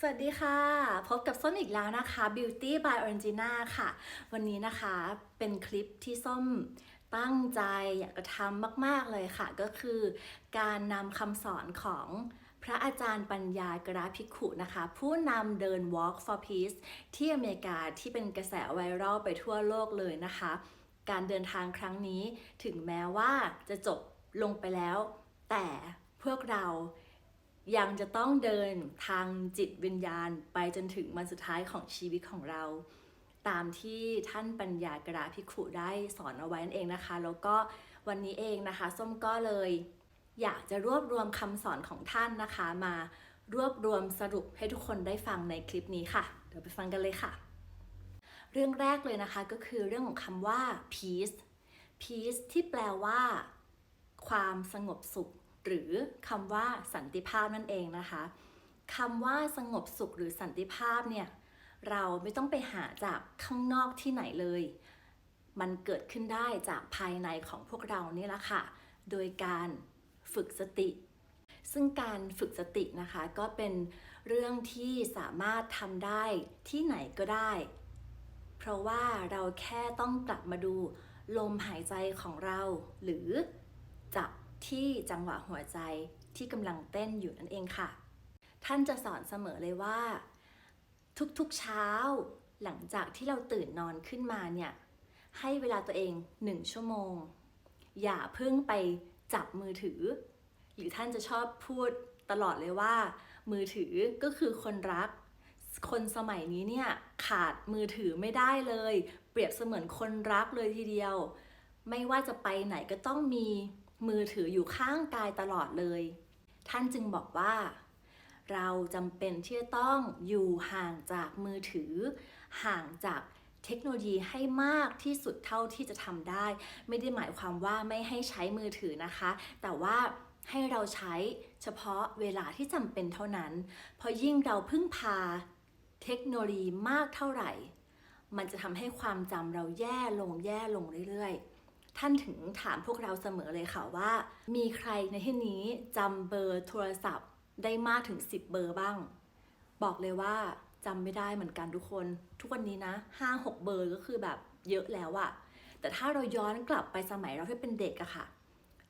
สวัสดีค่ะ พบกับส้มอีกแล้วนะคะ Beauty by Orangina ค่ะ วันนี้นะคะเป็นคลิปที่ส้มตั้งใจอยากจะทำมาก ๆ เลยค่ะ ก็คือการนำคำสอนของพระอาจารย์ปัญญากราภิขุนะคะ ผู้นำเดิน Walk for Peace ที่อเมริกาที่เป็นกระแสไวรัลไปทั่วโลกเลยนะคะ การเดินทางครั้งนี้ถึงแม้ว่าจะจบลงไปแล้ว แต่พวกเรา ยังจะต้องเดินทางจิตวิญญาณไปจนถึงวันสุดท้ายของชีวิตของเรา ตามที่ท่านปัญญากราภิกขุได้สอนเอาไว้นั่นเองนะคะ แล้วก็วันนี้เองนะคะส้มก็เลย อยากจะรวบรวมคำสอนของท่านนะคะ มารวบรวมสรุปให้ทุกคนได้ฟังในคลิปนี้ค่ะ เดี๋ยวไปฟังกันเลยค่ะ เรื่องแรกเลยนะคะก็คือเรื่องของคำว่า peace peace ที่แปลว่า ความสงบสุข หรือคำว่าสันติภาพนั่นเองนะคะคำว่าสงบสุขหรือสันติภาพเนี่ยเราไม่ต้องไปหาจากข้างนอกที่ไหนเลย มันเกิดขึ้นได้จากภายในของพวกเรานี่แหละค่ะ โดยการฝึกสติ ซึ่งการฝึกสตินะคะ ก็เป็นเรื่องที่สามารถทำได้ที่ไหนก็ได้ เพราะว่าเราแค่ต้องกลับมาดูลมหายใจของเรา หรือ ที่จังหวะหัวใจที่กำลังเต้นอยู่นั่นเองค่ะ ท่านจะสอนเสมอเลยว่า ทุกๆเช้า หลังจากที่เราตื่นนอนขึ้นมาเนี่ย ให้เวลาตัวเองหนึ่งชั่วโมง อย่าเพิ่งไปจับมือถือ หรือท่านจะชอบพูดตลอดเลยว่า มือถือก็คือคนรัก คนสมัยนี้เนี่ยขาดมือถือไม่ได้เลย เปรียบเสมือนคนรักเลยทีเดียว ไม่ว่าจะไปไหนก็ต้องมี มือถืออยู่ข้างกายตลอดเลย ท่านจึงบอกว่า เราจำเป็นที่จะต้องอยู่ห่างจากมือถือ ห่างจากเทคโนโลยีให้มากที่สุดเท่าที่จะทำได้ ไม่ได้หมายความว่าไม่ให้ใช้มือถือนะคะ แต่ว่าให้เราใช้เฉพาะเวลาที่จำเป็นเท่านั้น เพราะยิ่งเราพึ่งพาเทคโนโลยีมากเท่าไหร่ มันจะทำให้ความจำเราแย่ลงแย่ลงเรื่อยๆ ท่านถึงถามพวกเราเสมอเลยค่ะว่า มีใครในที่นี้จำเบอร์โทรศัพท์ได้มากถึง 10 เบอร์บ้าง บอกเลยว่าจำไม่ได้เหมือนกันทุกคน ทุกวันนี้นะ5-6 เบอร์ก็คือแบบเยอะแล้วอะแต่ถ้าเราย้อนกลับไปสมัยเราที่เป็นเด็กอะค่ะ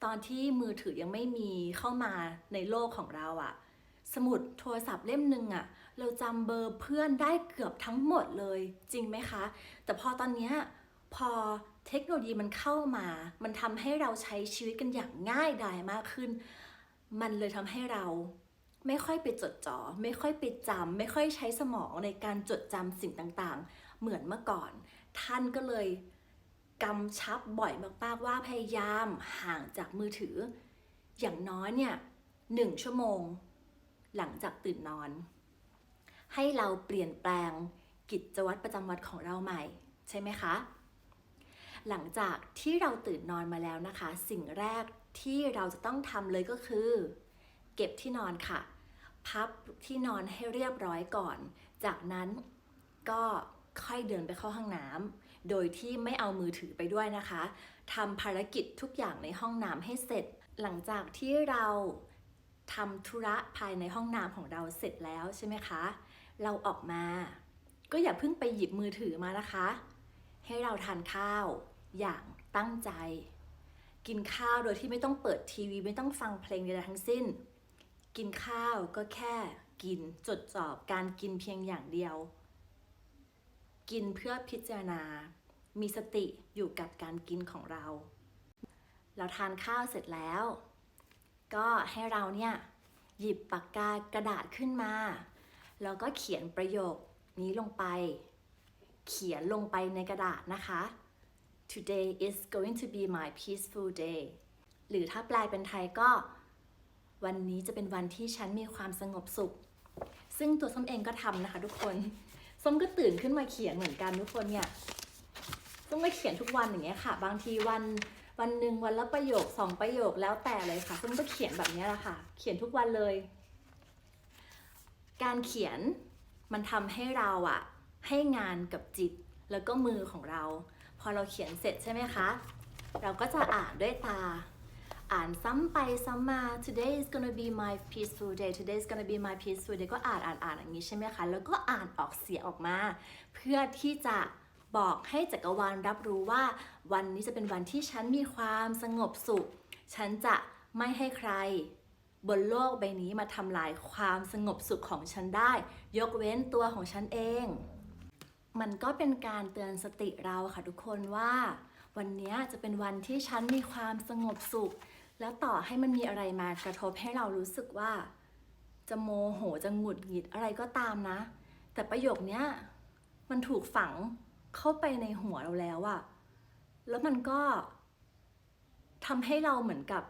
ตอนที่มือถือยังไม่มีเข้ามาในโลกของเราอะสมุดโทรศัพท์เล่มหนึ่งอะเราจำเบอร์เพื่อนได้เกือบทั้งหมดเลยจริงไหมคะ แต่พอตอนเนี้ยพอ เทคโนโลยีมันเข้ามา มันทำให้เราใช้ชีวิตกันอย่างง่ายดายมากขึ้น มันเลยทำให้เราไม่ค่อยไปจดจ่อ ไม่ค่อยไปจำ ไม่ค่อยใช้สมองในการจดจำสิ่งต่างๆ เหมือนเมื่อก่อน ท่านก็เลยกำชับบ่อยมากๆว่าพยายามห่างจากมือถือ อย่างน้อยเนี่ยหนึ่งชั่วโมง หลังจากตื่นนอน ให้เราเปลี่ยนแปลงกิจวัตรประจำวันของเราใหม่ ใช่ไหมคะ หลังจากที่เราตื่นนอนมาแล้วนะคะ สิ่งแรกที่เราจะต้องทำเลยก็คือ เก็บที่นอนค่ะ พับที่นอนให้เรียบร้อยก่อน จากนั้นก็ค่อยเดินไปเข้าห้องน้ำโดยที่ไม่เอามือถือไปด้วยนะคะทำภารกิจทุกอย่างในห้องน้ำให้เสร็จ หลังจากที่เราทำธุระภายในห้องน้ำของเราเสร็จแล้วใช่ไหมคะ เราออกมา ก็อย่าเพิ่งไปหยิบมือถือมานะคะ ให้เราทานข้าว อย่างตั้งใจ กินข้าวโดยที่ไม่ต้องเปิดทีวีไม่ต้องฟังเพลงใดๆทั้งสิ้น กินข้าวก็แค่กินจดจ่อการกินเพียงอย่างเดียว กินเพื่อพิจารณา มีสติอยู่กับการกินของเรา เราทานข้าวเสร็จแล้ว ก็ให้เราเนี่ยหยิบปากกากระดาษขึ้นมา แล้วก็เขียนประโยคนี้ลงไป เขียนลงไปในกระดาษนะคะ Today is going to be my peaceful day หรือถ้าแปลเป็นไทยก็ วันนี้จะเป็นวันที่ฉันมีความสงบสุข ซึ่งตัวส้มเองก็ทำนะคะทุกคนส้มก็ตื่นขึ้นมาเขียนเหมือนกันทุกคนเนี่ยส้มก็เขียนทุกวันอย่างเงี้ยค่ะ บางทีวันวันหนึ่งวันละประโยคสองประโยคแล้วแต่เลยค่ะส้มก็เขียนแบบนี้แหละค่ะ เขียนทุกวันเลย การเขียนมันทำให้เราอะให้งานกับจิตแล้วก็มือของเรา อเราเขียนเสร็จใช่ไหมคะ เราก็จะอ่านด้วยตา อ่านซ้ำไปซ้ำมา today is gonna be my peaceful day today is gonna be my peaceful day ก็อ่านอ่านอ่านอย่างนี้ใช่ไหมคะ แล้วก็อ่านออกเสียงออกมา เพื่อที่จะบอกให้จักรวาลรับรู้ว่า วันนี้จะเป็นวันที่ฉันมีความสงบสุข ฉันจะไม่ให้ใครบนโลกใบนี้มาทำลายความสงบสุขของฉันได้ ยกเว้นตัวของฉันเอง มันก็เป็นการเตือนสติเราค่ะทุกคนว่า วันนี้จะเป็นวันที่ฉันมีความสงบสุข แล้วต่อให้มันมีอะไรมากระทบให้เรารู้สึกว่า จะโมโหจะหงุดหงิดอะไรก็ตามนะ แต่ประโยคนี้มันถูกฝังเข้าไปในหัวเราแล้วอะแล้วมันก็ทำให้เราเหมือนกับ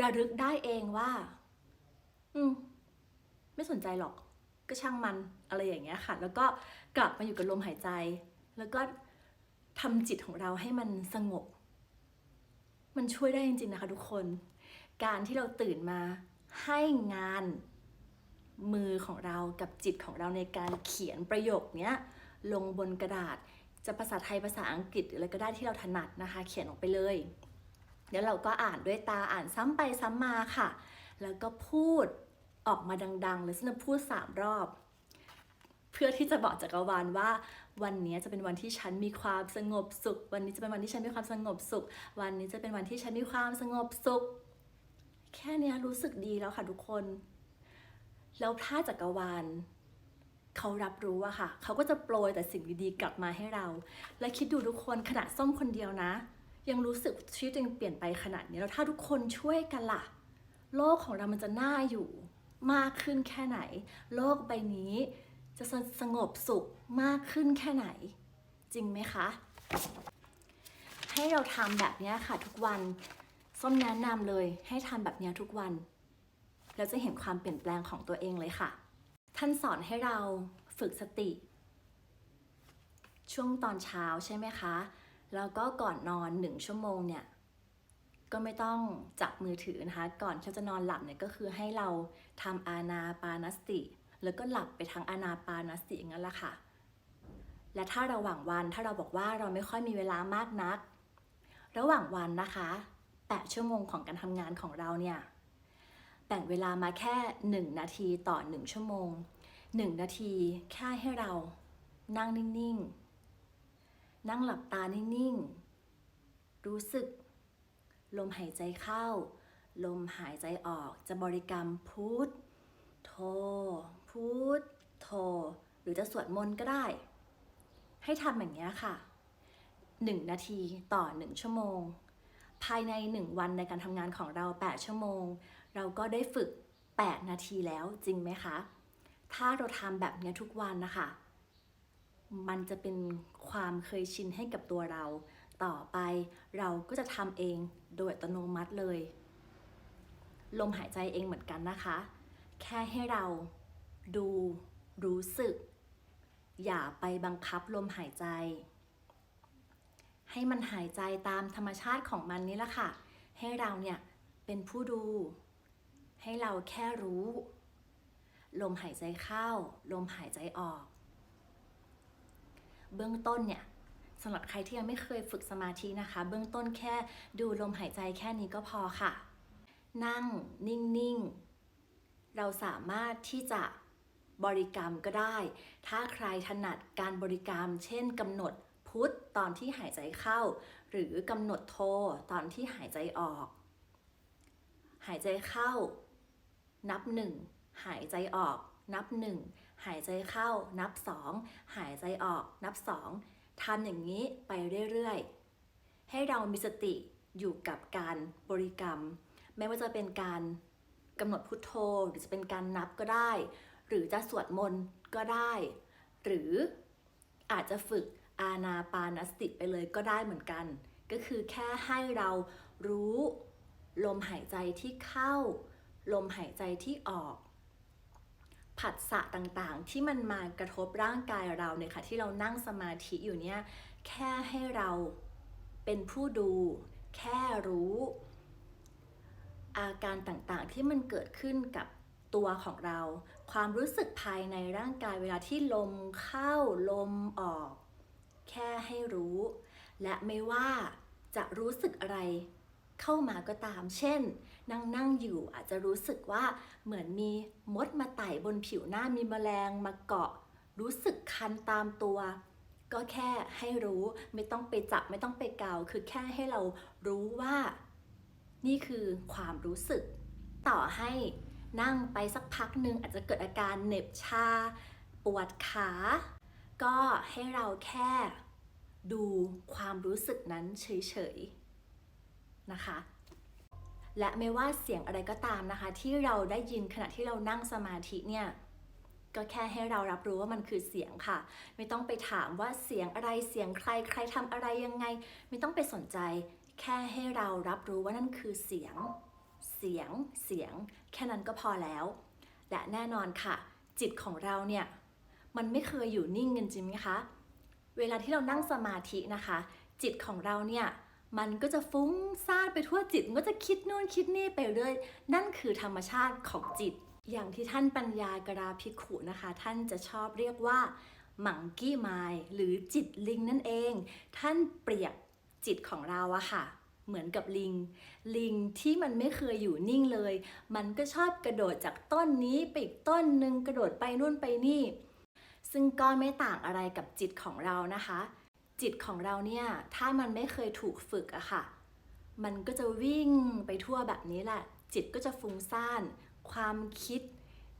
ระลึกได้เองว่า อืม ไม่สนใจหรอก ก็ช่างมัน อะไรอย่างเงี้ยค่ะ แล้วก็กลับมาอยู่กับลมหายใจ แล้วก็ทำจิตของเราให้มันสงบ มันช่วยได้จริงๆนะคะทุกคน การที่เราตื่นมาให้งานมือของเรากับจิตของเราในการเขียนประโยคเนี้ยลงบนกระดาษจะภาษาไทยภาษาอังกฤษหรืออะไรก็ได้ที่เราถนัดนะคะ เขียนออกไปเลย เดี๋ยวเราก็อ่านด้วยตาอ่านซ้ำไปซ้ำมาค่ะ แล้วก็พูดออกมาดังๆเลยซึ่งจะพูดสามรอบ พื่อที่จะบอกจักรวาลว่า วันนี้จะเป็นวันที่ฉันมีความสงบสุข วันนี้จะเป็นวันที่ฉันมีความสงบสุข วันนี้จะเป็นวันที่ฉันมีความสงบสุข แค่นี้รู้สึกดีแล้วค่ะทุกคน แล้วถ้าจักรวาลเขารับรู้อะค่ะ เขาก็จะโปรยแต่สิ่งดีๆกลับมาให้เรา และคิดดูทุกคนขนาดส้มคนเดียวนะ ยังรู้สึกชีวิตตัวเองเปลี่ยนไปขนาดนี้แล้วถ้าทุกคนช่วยกันล่ะ โลกของเรามันจะน่าอยู่ มากขึ้นแค่ไหน โลกใบนี้ จะสสงบสุขมากขึ้นแค่ไหน จริงไหมคะ ให้เราทำแบบนี้ค่ะทุกวันส้มแนะนำเลยให้ทำแบบนี้ทุกวัน แล้วจะเห็นความเปลี่ยนแปลงของตัวเองเลยค่ะ ท่านสอนให้เราฝึกสติ ช่วงตอนเช้าใช่ไหมคะ แล้วก็ก่อนนอนหนึ่งชั่วโมงเนี่ยก็ไม่ต้องจับมือถือนะคะ ก่อนที่จะนอนหลับเนี่ยก็คือให้เราทำอานาปานสติ แล้วก็หลับไปทางอนาปานสติงั้นแหละค่ะ และถ้าระหว่างวันถ้าเราบอกว่าเราไม่ค่อยมีเวลามากนัก ระหว่างวันนะคะ8ชั่วโมงของการทำงานของเราเนี่ยแบ่งเวลามาแค่ 1 นาทีต่อ 1 ชั่วโมง 1 นาทีแค่ให้เรานั่งนิ่งๆ นั่งหลับตานิ่งๆ รู้สึก ลมหายใจเข้า ลมหายใจออกจะบริกรรมพุทโธ พุทโธหรือจะสวดมนต์ก็ได้ ให้ทำอย่างนี้ค่ะ 1 นาทีต่อ 1 ชั่วโมง ภายใน 1 วันในการทำงานของเรา 8 ชั่วโมง เราก็ได้ฝึก 8 นาทีแล้วจริงไหมคะ ถ้าเราทำแบบนี้ทุกวันนะคะ มันจะเป็นความเคยชินให้กับตัวเรา ต่อไปเราก็จะทำเองโดยอัตโนมัติเลย ลมหายใจเองเหมือนกันนะคะ แค่ให้เรา ดู รู้สึก อย่าไปบังคับลมหายใจ ให้มันหายใจตามธรรมชาติของมันนี่แหละค่ะ ให้เราเนี่ยเป็นผู้ดู ให้เราแค่รู้ ลมหายใจเข้า ลมหายใจออก เบื้องต้นเนี่ยสำหรับใครที่ยังไม่เคยฝึกสมาธินะคะ เบื้องต้นแค่ดูลมหายใจแค่นี้ก็พอค่ะ นั่งนิ่ง ๆ เราสามารถที่จะ บริกรรมก็ได้ ถ้าใครถนัดการบริกรรม เช่นกำหนดพุทธตอนที่หายใจเข้า หรือกำหนดโทตอนที่หายใจออก หายใจเข้า นับหนึ่งหายใจออก นับหนึ่งหายใจเข้า นับสองหายใจออก นับสองทำอย่างนี้ไปเรื่อยๆ ให้เรามีสติอยู่กับการบริกรรม ไม่ว่าจะเป็นการกำหนดพุทโธหรือจะเป็นการนับก็ได้ หรือจะสวดมนต์ก็ได้ หรืออาจจะฝึกอาณาปานสติไปเลยก็ได้เหมือนกัน ก็คือแค่ให้เรารู้ลมหายใจที่เข้า ลมหายใจที่ออก ผัสสะต่างๆ ที่มันมากระทบร่างกายเราเนี่ยค่ะที่เรานั่งสมาธิอยู่เนี่ยแค่ให้เราเป็นผู้ดู แค่รู้ อาการต่างๆที่มันเกิดขึ้นกับ ตัวของเรา ความรู้สึกภายในร่างกายเวลาที่ลมเข้าลมออก แค่ให้รู้ และไม่ว่าจะรู้สึกอะไรเข้ามาก็ตาม เช่น นั่งนั่งอยู่อาจจะรู้สึกว่าเหมือนมีมดมาไต่บนผิวหน้ามีแมลงมาเกาะ รู้สึกคันตามตัว ก็แค่ให้รู้ไม่ต้องไปจับไม่ต้องไปเกา คือแค่ให้เรารู้ว่า นี่คือความรู้สึก ต่อให้ นั่งไปสักพักหนึ่งอาจจะเกิดอาการเหน็บชา ปวดขา ก็ให้เราแค่ดูความรู้สึกนั้นเฉยๆนะคะ และไม่ว่าเสียงอะไรก็ตามนะคะ ที่เราได้ยินขณะที่เรานั่งสมาธิเนี่ยก็แค่ให้เรารับรู้ว่ามันคือเสียงค่ะ ไม่ต้องไปถามว่าเสียงอะไรเสียงใครใครทำอะไรยังไง ไม่ต้องไปสนใจ แค่ให้เรารับรู้ว่านั่นคือเสียง เสียงเสียง แค่นั้นก็พอแล้ว และแน่นอนค่ะ จิตของเราเนี่ย มันไม่เคยอยู่นิ่งกันจริงไหมคะเวลาที่เรานั่งสมาธินะคะ จิตของเราเนี่ยมันก็จะฟุ้งซ่านไปทั่วจิตมันก็จะคิดนู่นคิดนี่ไปเรื่อยนั่นคือธรรมชาติของจิต อย่างที่ท่านปัญญากราภิกขุนะคะ ท่านจะชอบเรียกว่ามังกี้ไมายหรือจิตลิงนั่นเอง ท่านเปรียบจิตของเราอะค่ะ เหมือนกับลิง ลิงที่มันไม่เคยอยู่นิ่งเลย มันก็ชอบกระโดดจากต้นนี้ไปอีกต้นหนึ่งกระโดดไปนู่นไปนี่ ซึ่งก็ไม่ต่างอะไรกับจิตของเรานะคะ จิตของเราเนี่ยถ้ามันไม่เคยถูกฝึกอะค่ะ มันก็จะวิ่งไปทั่วแบบนี้แหละ จิตก็จะฟุ้งซ่าน ความคิด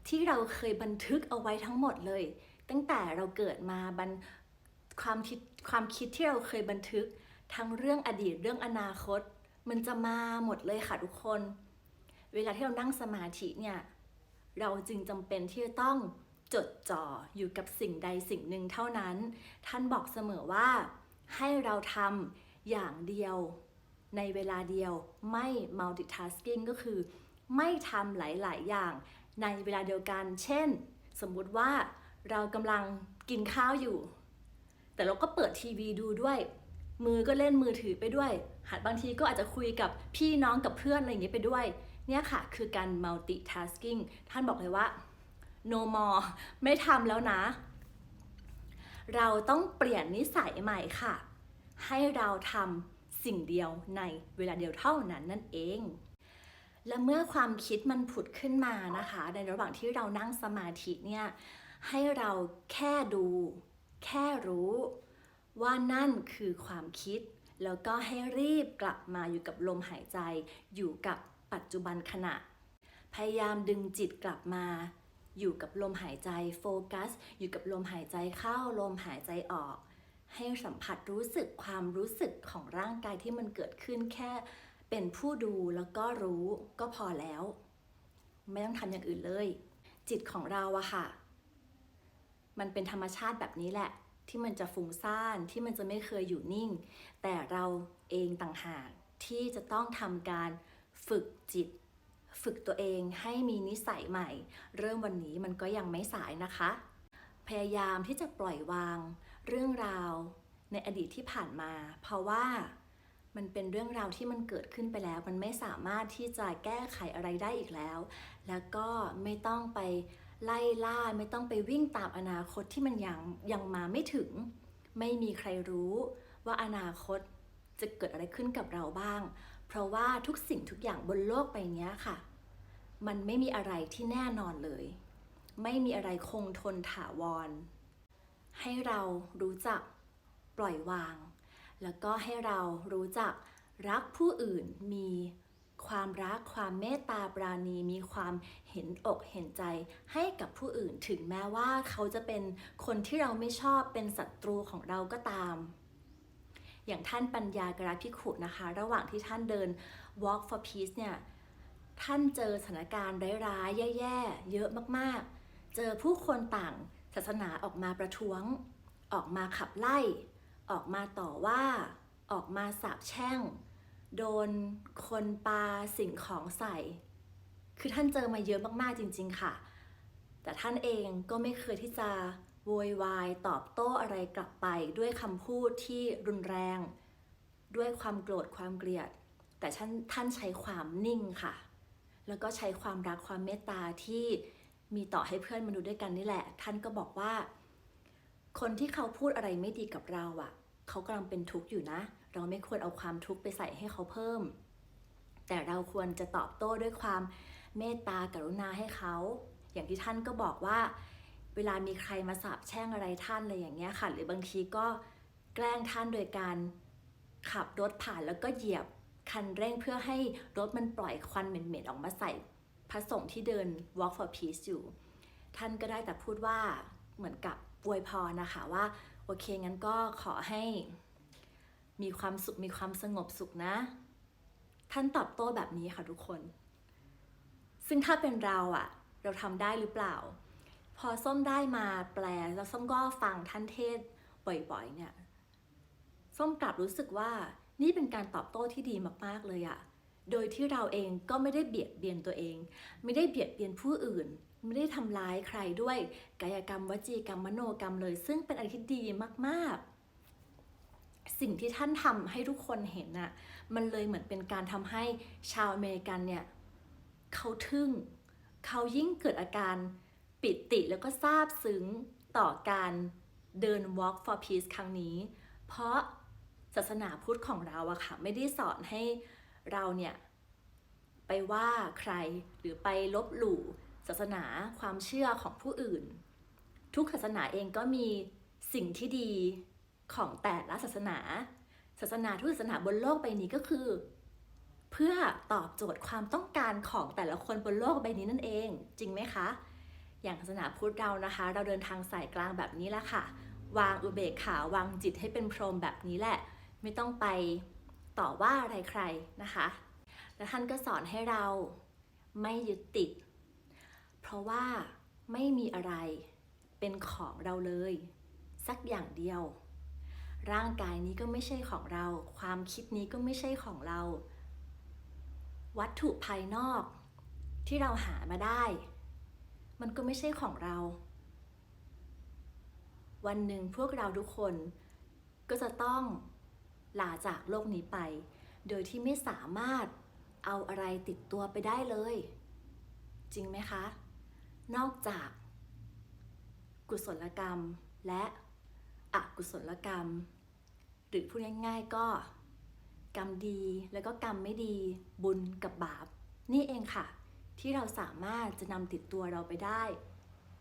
ที่เราเคยบันทึกเอาไว้ทั้งหมดเลย ตั้งแต่เราเกิดมาบันความคิดความคิดที่เราเคยบันทึก ทั้งเรื่องอดีตเรื่องอนาคต มันจะมาหมดเลยค่ะทุกคน เวลาที่เรานั่งสมาธิเนี่ยเราจึงจำเป็นที่จะต้องจดจ่ออยู่กับสิ่งใดสิ่งหนึ่งเท่านั้น ท่านบอกเสมอว่า ให้เราทำอย่างเดียวในเวลาเดียวไม่ multitasking ก็คือ ไม่ทำหลาย ๆ อย่างในเวลาเดียวกัน เช่น สมมุติว่าเรากำลังกินข้าวอยู่ แต่เราก็เปิดทีวีดูด้วย มือก็เล่นมือถือไปด้วย หัดบางทีก็อาจจะคุยกับพี่น้องกับเพื่อนอะไรอย่างนี้ไปด้วย เนี่ยค่ะคือการ multitasking ท่านบอกเลยว่า no more ไม่ทำแล้วนะ เราต้องเปลี่ยนนิสัยใหม่ค่ะ ให้เราทำสิ่งเดียวในเวลาเดียวเท่านั้นนั่นเอง และเมื่อความคิดมันผุดขึ้นมานะคะ ในระหว่างที่เรานั่งสมาธิเนี่ย ให้เราแค่ดู แค่รู้ ว่านั่นคือความคิด แล้วก็ให้รีบกลับมาอยู่กับลมหายใจ อยู่กับปัจจุบันขณะ พยายามดึงจิตกลับมา อยู่กับลมหายใจโฟกัส อยู่กับลมหายใจเข้าลมหายใจออก ให้สัมผัสรู้สึกความรู้สึกของร่างกายที่มันเกิดขึ้นแค่เป็นผู้ดูแล้วก็รู้ก็พอแล้ว ไม่ต้องทำอย่างอื่นเลย จิตของเราอะค่ะ มันเป็นธรรมชาติแบบนี้แหละ ที่มันจะฟุ้งซ่านที่มันจะไม่เคยอยู่นิ่ง แต่เราเองต่างหากที่จะต้องทำการฝึกจิต ฝึกตัวเองให้มีนิสัยใหม่ เริ่มวันนี้มันก็ยังไม่สายนะคะ พยายามที่จะปล่อยวาง เรื่องราวในอดีตที่ผ่านมา เพราะว่ามันเป็นเรื่องราวที่มันเกิดขึ้นไปแล้ว มันไม่สามารถที่จะแก้ไขอะไรได้อีกแล้ว แล้วก็ไม่ต้องไป ไล่ล่าไม่ต้องไปวิ่งตามอนาคตที่มันยังยังมาไม่ถึง ไม่มีใครรู้ว่าอนาคตจะเกิดอะไรขึ้นกับเราบ้าง เพราะว่าทุกสิ่งทุกอย่างบนโลกใบนี้ค่ะ มันไม่มีอะไรที่แน่นอนเลย ไม่มีอะไรคงทนถาวร ให้เรารู้จักปล่อยวาง แล้วก็ให้เรารู้จักรักผู้อื่นมี ความรัก ความเมตตาปราณีมีความเห็นอกเห็นใจให้กับผู้อื่นถึงแม้ว่าเขาจะเป็นคนที่เราไม่ชอบเป็นศัตรูของเราก็ตาม อย่างท่านปัญญากราภิขุนะคะ ระหว่างที่ท่านเดิน walk for peace เนี่ย ท่านเจอสถานการณ์ร้ายๆ แย่ๆ เยอะมากๆ เจอผู้คนต่างศาสนาออกมาประท้วง ออกมาขับไล่ ออกมาต่อว่า ออกมาสาบแช่ง โดนคนปาสิ่งของใส่ คือท่านเจอมาเยอะมากๆจริง ๆค่ะ แต่ท่านเองก็ไม่เคยที่จะโวยวายตอบโต้อะไรกลับไปด้วยคำพูดที่รุนแรง ด้วยความโกรธความเกลียด แต่ท่านท่านใช้ความนิ่งค่ะ แล้วก็ใช้ความรักความเมตตาที่มีต่อให้เพื่อนมนุษย์ด้วยกันนี่แหละ ท่านก็บอกว่า คนที่เขาพูดอะไรไม่ดีกับเราอะ่ะ เขากำลังเป็นทุกข์อยู่นะ เราไม่ควรเอาความทุกข์ไปใส่ให้เขาเพิ่ม แต่เราควรจะตอบโต้ด้วยความเมตตากรุณาให้เขา อย่างที่ท่านก็บอกว่า เวลามีใครมาสาบแช่งอะไรท่านอะไรอย่างเงี้ยค่ะ หรือบางทีก็แกล้งท่านโดยการขับรถผ่านแล้วก็เหยียบคันเร่งเพื่อให้รถมันปล่อยควันเหม็นๆออกมาใส่พระสงฆ์ที่เดิน walk for peace อยู่ ท่านก็ได้แต่พูดว่าเหมือนกับอวยพรนะคะว่า โอเคงั้นก็ขอให้ มีความสุขมีความสงบสุขนะ ท่านตอบโต้แบบนี้ค่ะทุกคน ซึ่งถ้าเป็นเราอะเราทำได้หรือเปล่า พอส้มได้มาแปลแล้วส้มก็ฟังท่านเทศบ่อยๆเนี่ยส้มกลับรู้สึกว่านี่เป็นการตอบโต้ที่ดีมากๆเลยอะโดยที่เราเองก็ไม่ได้เบียดเบียนตัวเอง ไม่ได้เบียดเบียนผู้อื่น ไม่ได้ทำร้ายใครด้วยกายกรรมวจีกรรมมโนกรรมเลย ซึ่งเป็นอะไรที่ดีมากๆ สิ่งที่ท่านทำให้ทุกคนเห็นน่ะมันเลยเหมือนเป็นการทำให้ชาวอเมริกันเนี่ยเขาทึ่ง เขายิ่งเกิดอาการปิติแล้วก็ซาบซึ้งต่อการเดิน Walk for Peace ครั้งนี้ เพราะศาสนาพุทธของเราอะค่ะ ไม่ได้สอนให้เราเนี่ย ไปว่าใครหรือไปลบหลู่ศาสนาความเชื่อของผู้อื่น ทุกศาสนาเองก็มีสิ่งที่ดี ของแต่ละศาสนา ศาสนาทุกศาสนาบนโลกใบนี้ก็คือ เพื่อตอบโจทย์ความต้องการของแต่ละคนบนโลกใบนี้นั่นเอง จริงไหมคะ อย่างศาสนาพุทธเรานะคะ เราเดินทางสายกลางแบบนี้แหละค่ะ วางอุเบกขาวางจิตให้เป็นพรหมแบบนี้แหละ ไม่ต้องไปต่อว่าอะไรใครนะคะ และท่านก็สอนให้เราไม่ยึดติด เพราะว่าไม่มีอะไรเป็นของเราเลย สักอย่างเดียว ร่างกายนี้ก็ไม่ใช่ของเรา ความคิดนี้ก็ไม่ใช่ของเรา วัตถุภายนอกที่เราหามาได้ มันก็ไม่ใช่ของเรา วันหนึ่งพวกเราทุกคนก็จะต้องลาจากโลกนี้ไป โดยที่ไม่สามารถเอาอะไรติดตัวไปได้เลย จริงไหมคะ นอกจาก กุศลกรรมและอกุศลกรรม หรือพูดง่ายๆก็กรรมดีแล้วก็กรรมไม่ดีบุญกับบาป นี่เองค่ะ ที่เราสามารถจะนำติดตัวเราไปได้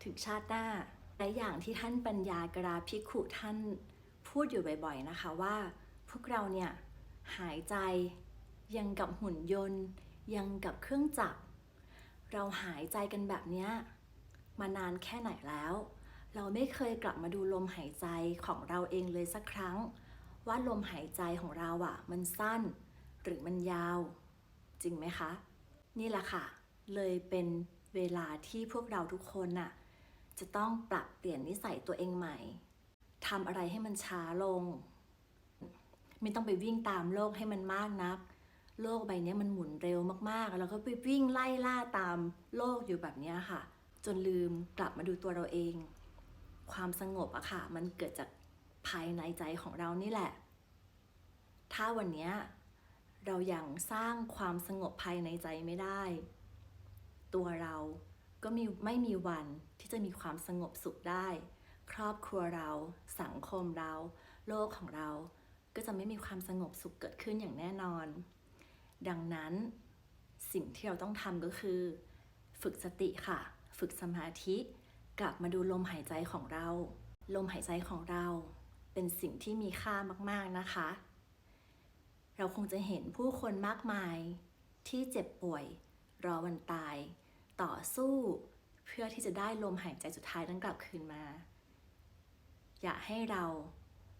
ถึงชาติหน้า และอย่างที่ท่านปัญญากราภิขุท่านพูดอยู่บ่อยๆนะคะว่า พวกเราเนี่ยหายใจยังกับหุ่นยนต์ ยังกับเครื่องจักร เราหายใจกันแบบนี้มานานแค่ไหนแล้ว เราไม่เคยกลับมาดูลมหายใจของเราเองเลยสักครั้ง ว่าลมหายใจของเราอะ่ะ มันสั้นหรือมันยาว จริงไหมคะ นี่แหละค่ะ เลยเป็นเวลาที่พวกเราทุกคนน่ะจะต้องปรับเปลี่ยนนิสัยตัวเองใหม่ทำอะไรให้มันช้าลง ไม่ต้องไปวิ่งตามโลกให้มันมากนัก โลกใบนี้มันหมุนเร็วมากๆ แล้วก็ไปวิ่งไล่ล่าตามโลกอยู่แบบนี้ค่ะ จนลืมกลับมาดูตัวเราเอง ความสงบอะค่ะ มันเกิดจาก ภายในใจของเรานี่แหละ ถ้าวันนี้เรายัางสร้างความสงบภายในใจไม่ได้ ตัวเราก็มีไม่มีวันที่จะมีความสงบสุขได้ ครอบครัวเรา สังคมเรา โลกของเราก็จะไม่มีความสงบสุขเกิดขึ้นอย่างแน่นอน ดังนั้นสิ่งที่เราต้องทำก็คือ ฝึกสติค่ะ ฝึกสมาธิ กลับมาดูลมหายใจของเรา ลมหายใจของเรา เป็นสิ่งที่มีค่ามากๆนะคะ เราคงจะเห็นผู้คนมากมายที่เจ็บป่วย รอวันตาย ต่อสู้เพื่อที่จะได้ลมหายใจสุดท้ายนั้นกลับคืนมา อยากให้เรา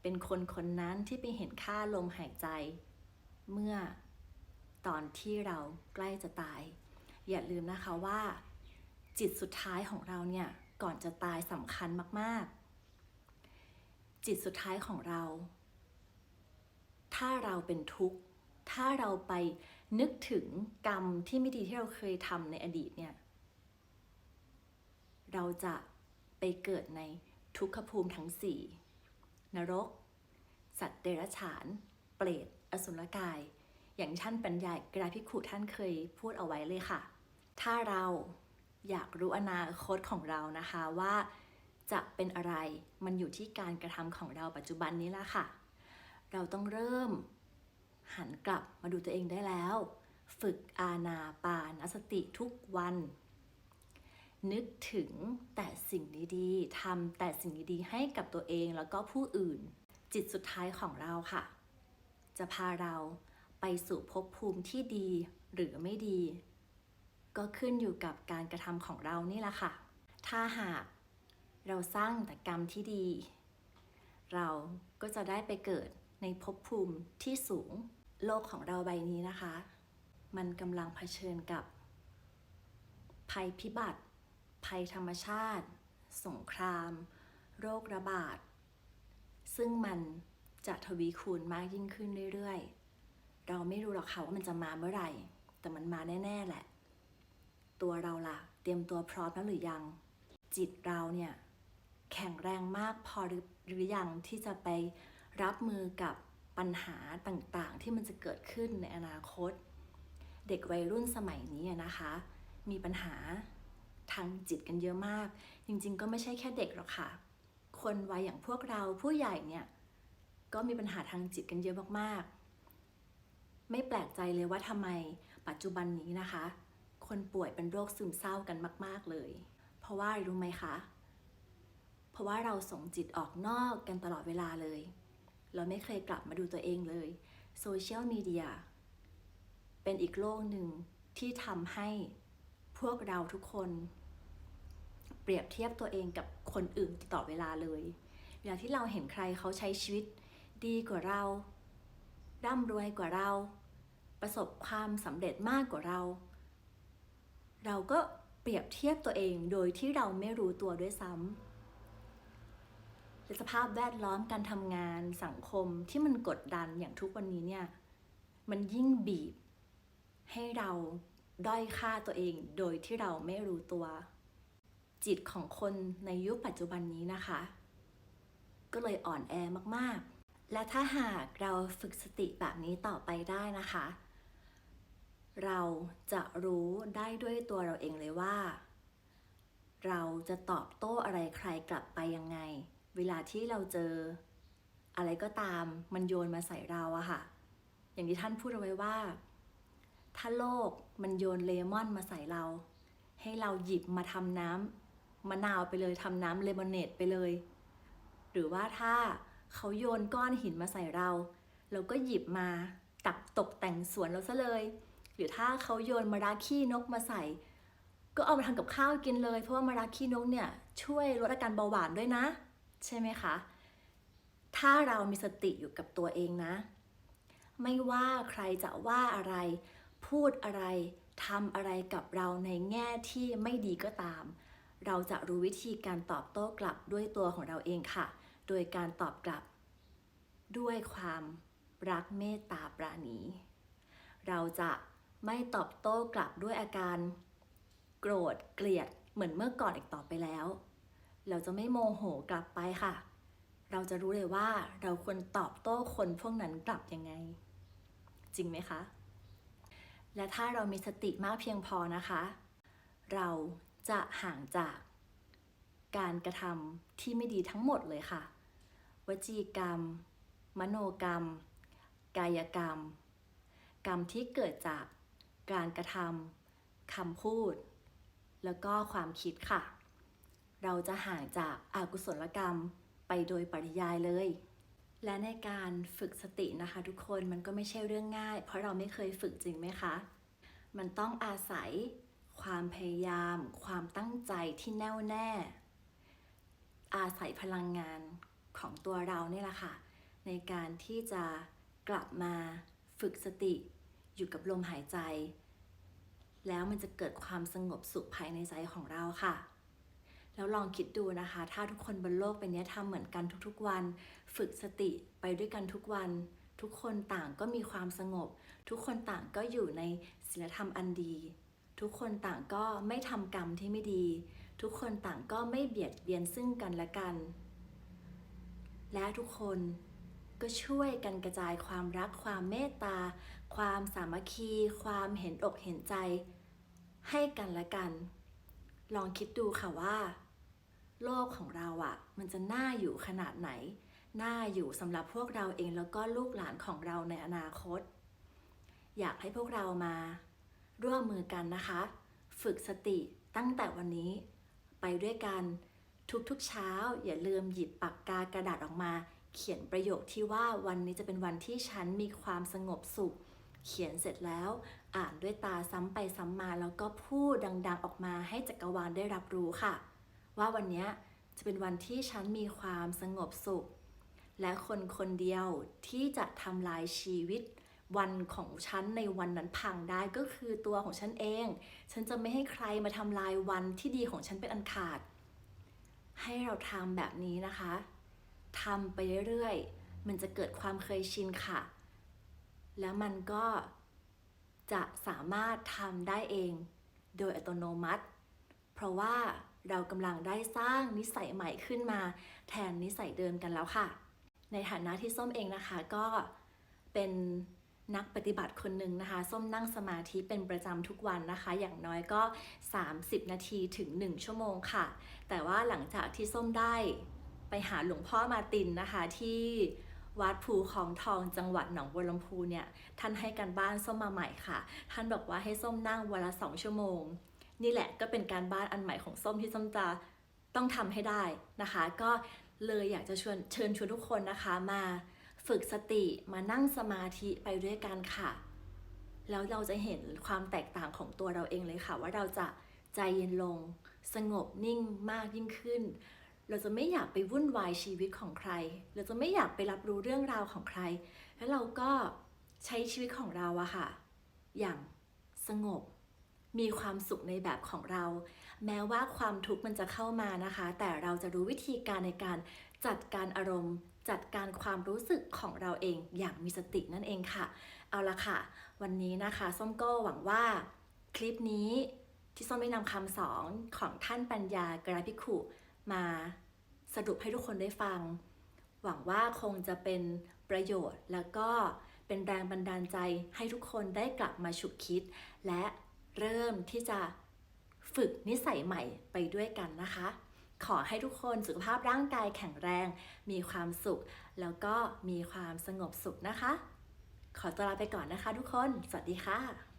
เป็นคนคนนั้นที่ไปเห็นค่าลมหายใจ เมื่อตอนที่เราใกล้จะตาย อย่าลืมนะคะว่า จิตสุดท้ายของเราเนี่ย ก่อนจะตายสำคัญมากๆ จิตสุดท้ายของเรา ถ้าเราเป็นทุกข์ ถ้าเราไปนึกถึงกรรมที่ไม่ดีที่เราเคยทำในอดีตเนี่ย เราจะไปเกิดในทุกขภูมิทั้งสี่นรก สัตว์เดรัจฉาน เปรต อสุรกาย อย่างท่านปัญญากราพิคุท่านเคยพูดเอาไว้เลยค่ะ ถ้าเราอยากรู้อนาคตของเรานะคะว่า จะเป็นอะไร มันอยู่ที่การกระทำของเราปัจจุบันนี้ละค่ะ เราต้องเริ่ม หันกลับมาดูตัวเองได้แล้ว ฝึกอาณาปานสติทุกวัน นึกถึงแต่สิ่งดีๆทำแต่สิ่งดีๆให้กับตัวเองแล้วก็ผู้อื่น จิตสุดท้ายของเราค่ะ จะพาเราไปสู่ภพภูมิที่ดีหรือไม่ดี ก็ขึ้นอยู่กับการกระทำของเรานี่แหละค่ะ ถ้าหาก เราสร้างแต่กรรมที่ดี เราก็จะได้ไปเกิดในภพภูมิที่สูงโลกของเราใบนี้นะคะ มันกำลังเผชิญกับ ภัยพิบัติ ภัยธรรมชาติ สงคราม โรคระบาด ซึ่งมันจะทวีคูณมากยิ่งขึ้นเรื่อยๆ เราไม่รู้หรอกค่ะว่ามันจะมาเมื่อไหร่ แต่มันมาแน่ๆแหละ ตัวเราล่ะ เตรียมตัวพร้อมแล้วหรือยัง จิตเราเนี่ย แข็งแรงมากพอหรือหรือยังที่จะไปรับมือกับปัญหาต่างๆ ที่มันจะเกิดขึ้นในอนาคต เด็กวัยรุ่นสมัยนี้นะคะ มีปัญหาทางจิตกันเยอะมาก จริงๆ ก็ไม่ใช่แค่เด็กหรอกค่ะ คนวัยอย่างพวกเราผู้ใหญ่เนี่ยก็มีปัญหาทางจิตกันเยอะมากๆ ไม่แปลกใจเลยว่าทำไมปัจจุบันนี้นะคะ คนป่วยเป็นโรคซึมเศร้ากันมาก ๆเลย เพราะว่ารู้ไหมคะ เพราะว่าเราส่งจิตออกนอกกันตลอดเวลาเลย เราไม่เคยกลับมาดูตัวเองเลยโซเชียลมีเดียเป็นอีกโลกหนึ่งที่ทำให้พวกเราทุกคน เปรียบเทียบตัวเองกับคนอื่นตลอดเวลาเลยเวลาที่เราเห็นใครเขาใช้ชีวิตดีกว่าเรา ร่ำรวยกว่าเรา ประสบความสำเร็จมากกว่าเรา เราก็เปรียบเทียบตัวเองโดยที่เราไม่รู้ตัวด้วยซ้ำ สภาพแวดล้อมการทำงานสังคมที่มันกดดันอย่างทุกวันนี้เนี่ยมันยิ่งบีบ ให้เราด้อยค่าตัวเองโดยที่เราไม่รู้ตัว จิตของคนในยุคปัจจุบันนี้นะคะ ก็เลยอ่อนแอมากๆ และถ้าหากเราฝึกสติแบบนี้ต่อไปได้นะคะ เราจะรู้ได้ด้วยตัวเราเองเลยว่า เราจะตอบโต้อะไรใครกลับไปยังไง เวลาที่เราเจออะไรก็ตามมันโยนมาใส่เราอะค่ะ อย่างที่ท่านพูดเอาไว้ว่า ถ้าโลกมันโยนเลมอนมาใส่เรา ให้เราหยิบมาทำน้ำมะนาวไปเลยทำน้ำเลมอนเนดไปเลย หรือว่าถ้าเขาโยนก้อนหินมาใส่เรา เราก็หยิบมาตักตกแต่งสวนเราซะเลย หรือถ้าเขาโยนมาราขี้นกมาใส่ ก็เอามาทำกับข้าวกินเลย เพราะว่ามาราขี้นกเนี่ยช่วยลดอาการเบาหวานด้วยนะ ใช่ไหมคะ ถ้าเรามีสติอยู่กับตัวเองนะ ไม่ว่าใครจะว่าอะไร พูดอะไรทำอะไรกับเราในแง่ที่ไม่ดีก็ตาม เราจะรู้วิธีการตอบโต้กลับด้วยตัวของเราเองค่ะ โดยการตอบกลับ ด้วยความรักเมตตาปราณี เราจะไม่ตอบโต้กลับด้วยอาการ โกรธเกลียดเหมือนเมื่อก่อนอีกต่อไปแล้ว เราจะไม่โมโหกลับไปค่ะ เราจะรู้เลยว่าเราควรตอบโต้คนพวกนั้นกลับยังไง จริงไหมคะ และถ้าเรามีสติมากเพียงพอนะคะ เราจะห่างจากการกระทำที่ไม่ดีทั้งหมดเลยค่ะ วจีกรรม มโนกรรม กายกรรม กรรมที่เกิดจากการกระทำคำพูด แล้วก็ความคิดค่ะ เราจะห่างจากอากุศลกรรมไปโดยปริยายเลย และในการฝึกสตินะคะทุกคนมันก็ไม่ใช่เรื่องง่าย เพราะเราไม่เคยฝึกจริงไหมคะ มันต้องอาศัยความพยายาม ความตั้งใจที่แน่วแน่ อาศัยพลังงานของตัวเราเนี่ยแหละค่ะ ในการที่จะกลับมาฝึกสติอยู่กับลมหายใจ แล้วมันจะเกิดความสงบสุขภายในใจของเราค่ะ แล้วลองคิดดูนะคะ ถ้าทุกคนบนโลกใบนี้ทำเหมือนกันทุกๆวัน ฝึกสติไปด้วยกันทุกวัน ทุกคนต่างก็มีความสงบ ทุกคนต่างก็อยู่ในศีลธรรมอันดี ทุกคนต่างก็ไม่ทำกรรมที่ไม่ดี ทุกคนต่างก็ไม่เบียดเบียนซึ่งกันและกัน และทุกคนก็ช่วยกันกระจายความรักความเมตตา ความสามัคคี ความเห็นอกเห็นใจ ให้กันและกัน ลองคิดดูค่ะว่า โลกของเราอะ่ะ มันจะน่าอยู่ขนาดไหน น่าอยู่สำหรับพวกเราเองแล้วก็ลูกหลานของเราในอนาคต อยากให้พวกเรามา ร่วมมือกันนะคะ ฝึกสติตั้งแต่วันนี้ ไปด้วยกันทุกๆเช้า อย่าลืมหยิบปากกากระดาษออกมา เขียนประโยคที่ว่าวันนี้จะเป็นวันที่ฉันมีความสงบสุข เขียนเสร็จแล้ว อ่านด้วยตาซ้ำไปซ้ำมาแล้วก็พูดดัง ๆออกมาให้จักรวาลได้รับรู้ค่ะ ว่าวันนี้จะเป็นวันที่ฉันมีความสงบสุข และคนคนเดียวที่จะทำลายชีวิตวันของฉันในวันนั้นพังได้ก็คือตัวของฉันเอง ฉันจะไม่ให้ใครมาทำลายวันที่ดีของฉันเป็นอันขาด ให้เราทำแบบนี้นะคะทำไปเรื่อยๆ มันจะเกิดความเคยชินค่ะ แล้วมันก็จะสามารถทำได้เอง โดยอัตโนมัติ เพราะว่า เรากำลังได้สร้างนิสัยใหม่ขึ้นมา แทนนิสัยเดิมกันแล้วค่ะ ในฐานะที่ส้มเองนะคะก็เป็นนักปฏิบัติคนหนึ่งนะคะ ส้มนั่งสมาธิเป็นประจำทุกวันนะคะ อย่างน้อยก็ 30 นาทีถึง 1 ชั่วโมงค่ะ แต่ว่าหลังจากที่ส้มได้ไปหาหลวงพ่อมาตินนะคะที่วัดภูของทองจังหวัดหนองบัวลำพูเนี่ย ท่านให้การบ้านส้มมาใหม่ค่ะ ท่านบอกว่าให้ส้มนั่งวันละ2ชั่วโมง นี่แหละก็เป็นการบ้านอันใหม่ของส้มที่ส้มจะต้องทำให้ได้นะคะ ก็เลยอยากจะชวนเชิญชวนทุกคนนะคะมาฝึกสติมานั่งสมาธิไปด้วยกันค่ะ แล้วเราจะเห็นความแตกต่างของตัวเราเองเลยค่ะ ว่าเราจะใจเย็นลง สงบนิ่งมากยิ่งขึ้น เราจะไม่อยากไปวุ่นวายชีวิตของใคร เราจะไม่อยากไปรับรู้เรื่องราวของใคร แล้วเราก็ใช้ชีวิตของเราอะค่ะ อย่างสงบ มีความสุขในแบบของเรา แม้ว่าความทุกข์มันจะเข้ามานะคะ แต่เราจะรู้วิธีการในการจัดการอารมณ์ จัดการความรู้สึกของเราเองอย่างมีสตินั่นเองค่ะ เอาละค่ะ วันนี้นะคะส้มก็หวังว่าคลิปนี้ที่ส้มได้นำคำสอนของท่านปัญญากราภิขุมาสรุปให้ทุกคนได้ฟัง หวังว่าคงจะเป็นประโยชน์แล้วก็เป็นแรงบันดาลใจให้ทุกคนได้กลับมาฉุกคิด และ เริ่มที่จะฝึกนิสัยใหม่ไปด้วยกันนะคะ ขอให้ทุกคนสุขภาพร่างกายแข็งแรง มีความสุข แล้วก็มีความสงบสุขนะคะ ขอตัวลาไปก่อนนะคะทุกคน สวัสดีค่ะ